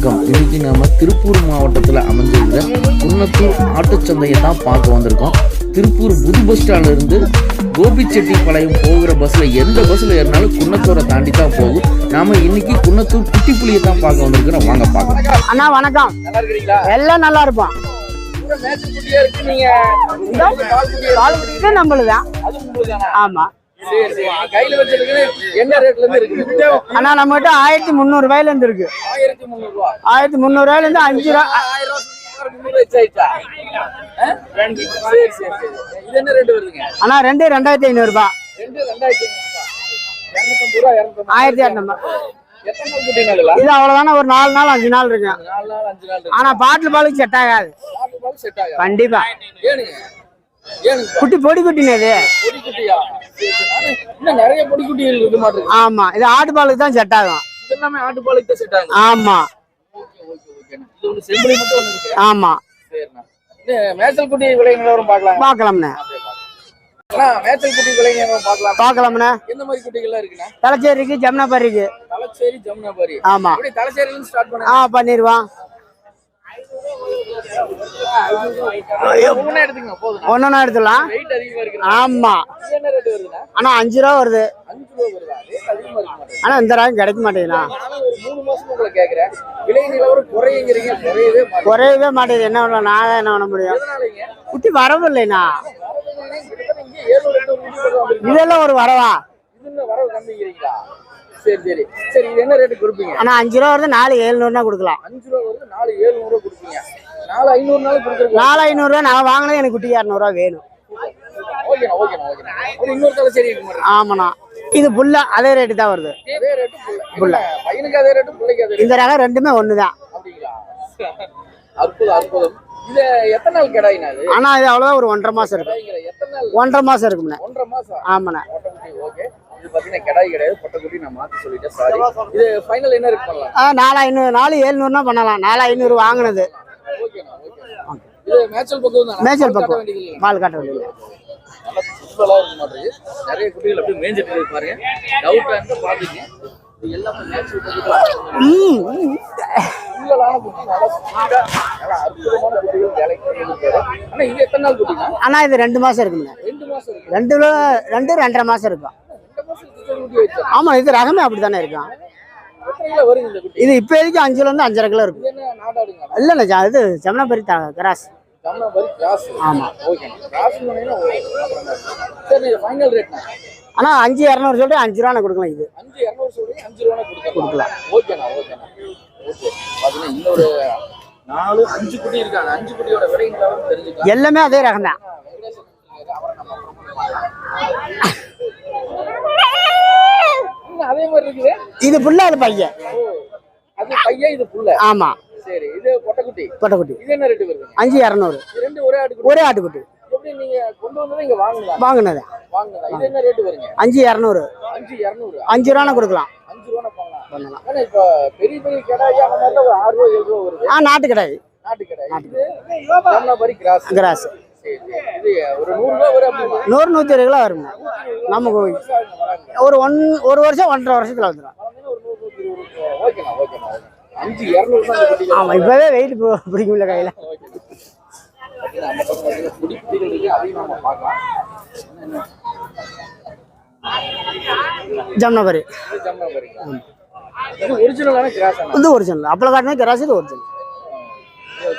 வணக்கம். இன்னைக்கு நாம திருப்பூர் மாவட்டத்தில் அமைஞ்சிருக்கிற குன்னத்தூர் ஆட்டுச்சந்தையை தான் பார்க்க வந்திருக்கோம். திருப்பூர் புது பஸ் ஸ்டாண்ட்ல இருந்து கோபிச்செட்டிப்பாளையம் போகிற பஸ்ல எந்த பஸ்ல ஏறினாலும் குன்னத்தூரை தாண்டி தான் போகும். நாம இன்னைக்கு குன்னத்தூர் குட்டிப்புலியை தான் பார்க்க வந்திருக்கிறோம். வாங்க பார்க்கலாம். அண்ணா வணக்கம். எல்லாம் நல்லா குடிக்கிறது நம்மளுதான். ஆமா. அண்ணா நம்ம கிட்ட ஆயிரத்தி முந்நூறு ரூபாயில இருந்து இருக்கு. ஆயிரத்தி முந்நூறு ரூபாயில இருந்து அஞ்சு அண்ணா ரெண்டு ரெண்டாயிரத்தி ஐநூறு ரூபாய் ஆயிரத்தி இரநூறு இது அவ்வளவுதானே? ஒரு நாலு நாள் அஞ்சு நாள் இருக்கு நாலு நாள் அஞ்சு நாள் இருக்கு ஆனா பாட்டில் பாலுக்கு செட் ஆகாது. கண்டிப்பா. குட்டி பொடி குட்டினே இது. பொடி குட்டியா சரி, சரி. ஆனா இன்னும் நிறைய பொடி குட்டிகள் இருக்க மாட்டேங்குது. ஆமா இது ஆட்டு பாலுக்கு தான் செட் ஆகும். எல்லாமே ஆட்டுப்பாலுக்கு தான் செட் ஆகுங்க ஆமா. ஆமா. மேய்ச்சல் குட்டி விலை நிலவரம் பார்க்கலாம். பார்க்கலாம்ண்ணே. அண்ணா மேய்ச்சல் குட்டி விலை நிலவரம் பார்க்கலாம். பார்க்கலாம்ண்ணே. எந்த மாதிரி குட்டிகள்லாம் இருக்குண்ணா? தலைச்சேரி இருக்கு ஜமுனாபாரி இருக்கு தலைச்சேரி ஜமுனாபாரி. ஆமா. தலைச்சேரியில ஸ்டார்ட் ஆ பண்ணுங்க. பண்ணிடுவான் அதிகமா இருக்கு ஆமா. ஆனா அஞ்சு ரூபா வருது. ஆனா இந்த ரகம் கிடைக்க மாட்டேங்குது. குறையவே மாட்டேங்குது. என்ன பண்ணலாம்? நான் என்ன பண்ண முடியும்? குட்டி வரவு இல்லைண்ணா இதெல்லாம் ஒரு வரவா? சரி சரி. சரி இது என்ன ரேட்டு கொடுப்பீங்க? ஆனா அஞ்சு ரூபா வருது நாலு ஏழுநூறுனா கொடுக்கலாம். அஞ்சு ரூபா வருது நாலு ஏழுநூறு கொடுப்பீங்க. நாலு ஐநூறுரூவா நான் வாங்கினது எனக்கு குட்டி இரநூறுவா வேணும். இருக்க ஆமாண்ணா. இது புல்ல அதே ரேட்டு தான் வருது. ரேட்டு இந்த ரகம் ரெண்டுமே ஒன்று தான் ஆனா இது அவ்வளோதான் ஒரு ஒன்றரை மாசம் நாள்? ஒன்றரை மாசம் இருக்கும்ண்ணே. ஆமாண்ணே. இருக்கு நாலு ஐநூறு நாலு ஏழுநூறுனா பண்ணலாம். நாலு ஐநூறு வாங்கினது. மேய்ச்சல் பக்கம் இல்லை பால் காட்ட வேண்டியது நிறைய குட்டிகள் அப்படியே மேய்ஞ்சிட்டு பாருங்க. இது ஆனா ரெண்டு மாசம் இருக்கும்ண்ணே ரெண்டு ரெண்டு ரெண்டு ரெண்டரை மாசம் இருக்கும். ஆமா இது ரகமே அப்படித்தானே இருக்கும். இது இப்போதைக்கு அஞ்சுல இருந்து அஞ்சரை கிலோ இருக்கும் ஜா- இது செமனாபரி த கிராஸ். தமிழ் மாதிரி கிராஸ் ஆமா. ஓகே கிராஸ் பண்ணீங்கன்னா சரி இது ஃபைனல் ரேட்னா ஆனா அஞ்சு இரநூறு சொல்லிட்டு அஞ்சு ரூபா கொடுக்கலாம் இது. அஞ்சு இரநூறு அஞ்சு ரூபா கொடுக்கலாம். ஓகேண்ணா ஓகேண்ணா ஓகே பார்த்தீங்கன்னா இன்னொரு நாலு அஞ்சு குட்டி இருக்காங்க அஞ்சு குட்டியோட விலைங்களா தெரிஞ்சுக்கலாம். எல்லாமே அதே ரகம் தான். அதே மாதிரி இருக்குது. இது புள்ள அது பையன். அது பையன் இது புள்ள. ஆமா. சரி இது பொட்டைக்குட்டி. பொட்டைக்குட்டி. இது என்ன ரேட்டு வருது? அஞ்சு இரநூறு. ரெண்டு ஒரே ஆட்டுக்குட்டி? ஒரே ஆட்டுக்குட்டி. எப்படி நீங்க கொண்டு வந்ததை இங்க வாங்கலாம் வாங்கினது? வாங்கலாம் இது என்ன ரேட்டு வருங்க? அஞ்சு இரநூறு. அஞ்சு இரநூறு. அஞ்சு ரூபான கொடுக்கலாம். அஞ்சு ரூபா பண்ணலாம் பண்ணலாம். ஆனா இப்ப பெரிய பெரிய கடாய் அந்த மாதிரிலாம் ஒரு ஆறு ரூபா ஏழு ரூபா வருது. ஆ நாட்டு கடாய். நாட்டு கடாய். இது ஜமுனாபாரி கிராஸ்? நூறு வரும் நூற்றி இருபது கிலோ வருங்க. நமக்கு ஒரு ஒன் ஒரு வருஷம் ஒன்றரை வருஷத்துல வந்துடும் அஞ்சு இரநூறு தான் இந்த குட்டிகள். ஆமா இப்பவே வெயிட் பிடிக்க முடியல கையில? ஜம்னாபரி. இது ஒரிஜினல் அப்பளம் காட்டினா கிராஸ் இது ஒரிஜினல்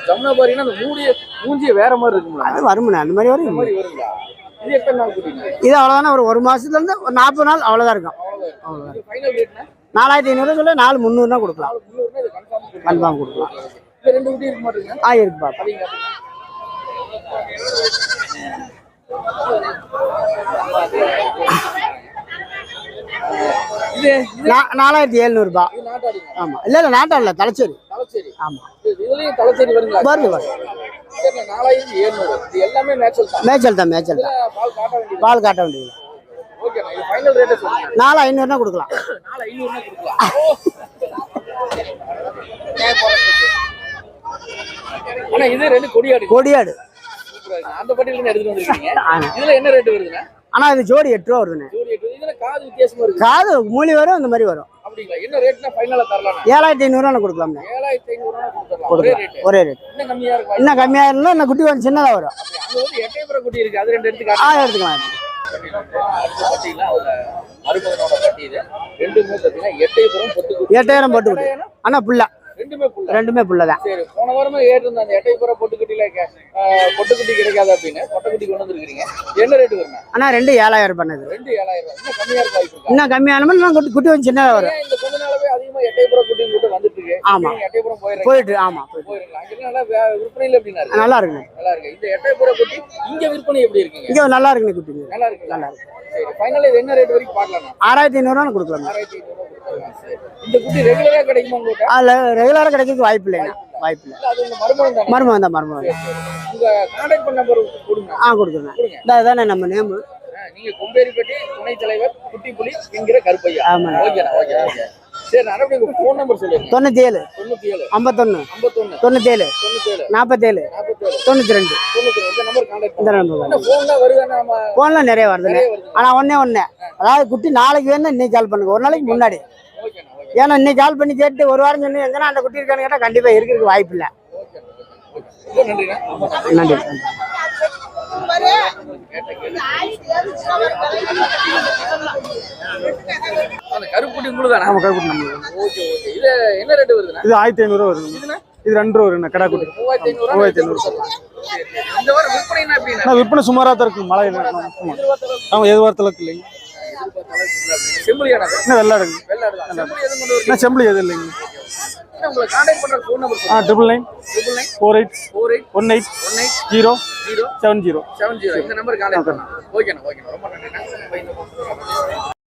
ஜமுனாபாரினா அந்த மூடிய மூஞ்சிய வேற மாதிரி இருக்குங்களா அது வருமுண்ணே அந்த மாதிரி வரும். இது அவ்வளோதானே ஒரு ஒரு மாசத்துல இருந்து ஒரு நாற்பது நாள் அவ்வளோதான் இருக்கும். நாலாயிரத்தி ஐநூறு சொல்ல நாலு முந்நூறுனா கொடுக்கலாம். கன்ஃபார்ம் கொடுக்கலாம். ஆ இருக்கு பாப்பா. அப்படிங்க இது இது நா- நாலாயிரத்தி எழுநூறுபா. இது நாட்டாடிங்க ஆமா. இல்ல இல்ல நாட்டா இல்ல தலைச்சேரி. தலைச்சேரி. ஆமா. இது இதுலயும் தலைச்சேரி வருங்களா? வருது வருது. மேய்ச்சல் தான். மேய்ச்சல் தான் பால் காட்ட வேண்டியது. நாலு ஐநூறுனா கொடுக்கலாம். ஆனா இது ரெண்டு கொடியாடு. கொடியாடு. சூப்பரா இருக்கு. அந்த பட்டியல இருந்து எடுத்துட்டு வந்திருக்கீங்க. ஆமா. இதுல என்ன ரேட் வருதுண்ணா? ஆனா இது ஜோடி எட்டு ரூபா வருதுண்ணே. காது வித்தியாசமா இருக்கு. காது மூலி வரும் இந்த மாதிரி வரும். அப்படிங்களா? என்ன ரேட்னா ஃபைனலா தரலாம் ஏழாயிரத்தி ஐநூறுவா ஏழாயிரத்தி கொடுக்கலாம். ரேட் ஒரே ரேட் இன்னும் கம்மியா இருக்கும் இன்னும் இன்னும் குட்டி கொஞ்சம் சின்னதாக வரும். அங்க வந்து எட்டயபுரம் குட்டி இருக்கு. அது ரெண்டு எடுத்து ஆ காட்டுங்க. எடுத்துக்கலாம். எட்டாயிரம் போட்டு குட்டி அண்ணா புள்ள ரெண்டுமே ரெண்டுமே புள்ள தான் சரி போன வாரமே ஏறிருந்த அந்த எட்டயபுரம் பொட்டுக்குட்டியில பொட்டுக்குட்டி கிடைக்காது அப்படின்னு பொட்டைக்குட்டி கொண்டு வந்துருக்கீங்க என்ன ரேட்டு வருங்க அண்ணா ரெண்டு ஏழாயிரம் பண்ணது ரெண்டு ஏழாயிரம் ரூபாய் இன்னும் கம்மியா இருக்கு? இன்னும் கம்மியான இன்னும் குட்டி குட்டி கொஞ்சம் சின்னதாக வரும் இந்த கொஞ்ச நாளாவே அதிகமா எட்டயபுரம் குட்டி கூட்டம் வந்துட்டு இருக்கு ஆமா. எட்டயபுரம் போயிட்டு அங்க நல்லா இருக்கு நல்லா இருக்கு. இந்த எட்டயபுரம் குட்டி இங்க விற்பனை எப்படி இருக்கீங்க? இங்கே நல்லா இருக்குண்ணே குட்டிங்க. நல்லா இருக்கு நல்லா இருக்கு. சரி ஃபைனலா இது என்ன ரேட் வரைக்கும் பார்க்கலாம் ஆறாயிரத்தி ஐநூறுவா கொடுக்கலாம். ஆறாயிரத்தி. இந்த குட்டி ரெகுலரா கிடைக்குமா உங்களுக்கு அதில் கிடைக்கிறதுக்கு வாய்ப்பு இல்லைண்ணே வாய்ப்பு இல்லை. மருமகன் தானே? மருமகன். உங்க கான்டாக்ட் பண்ண நம்பர் கொடுங்க. ஆ கொடுக்குறேன் இந்த தானே நம்ம நேமு நீங்க கொம்பேரிப்பட்டி துணைத் தலைவர் குட்டி புலி என்கிற கருப்பையா. ஆமாண்ணே. ஓகேண்ணா ஓகே ஓகே. தொண்ணூத்தி ஏழு ஐம்பத்தொன்னு. தொண்ணூத்தி ஏழு நாற்பத்தேழு. தொண்ணூத்தி ரெண்டு இந்த நம்பர் நிறைய வருது ஆனால் ஒன்றே ஒன்று அதாவது குட்டி நாளைக்கு வேணும் இன்னைக்கு கால் பண்ணுங்க. ஒரு நாளைக்கு முன்னாடி. ஏன்னா இன்னைக்கு கால் பண்ணி கேட்டு ஒரு வாரம் எங்கன்னா அந்த குட்டி இருக்கான்னு கேட்டால் கண்டிப்பாக இருக்கிறதுக்கு வாய்ப்பு இல்லை நன்றி நன்றி. கருப்புட்டி ஓகே ஓகே. இது என்ன ரேட் வருதுண்ணா? இது ஆயிரத்தி ஐநூறுவா வருது இது ரெண்டு ரூபா வருண்ணா கடா குட்டி. மூவாயிரத்தி ஐநூறு மூவாயிரத்தி ஐநூறு. இந்த வாரம் விற்பனைனா எப்படின்னா ஆனால் விற்பனை சுமாராக தான் இருக்கு. மழை. ஆமா. ஆமாம் எதிர்பார்த்தளவுக்கு இல்லைங்க. வெள்ளாடுங்க வெள்ளாடு தான் செம்பிளி எதுவும் இல்லைங்க. ஆ triple nine four eight one eight one eight zero zero seven zero seven zero இந்த நம்பர் ஓகேண்ணா ஓகேண்ணா ரொம்ப நன்றிண்ணா.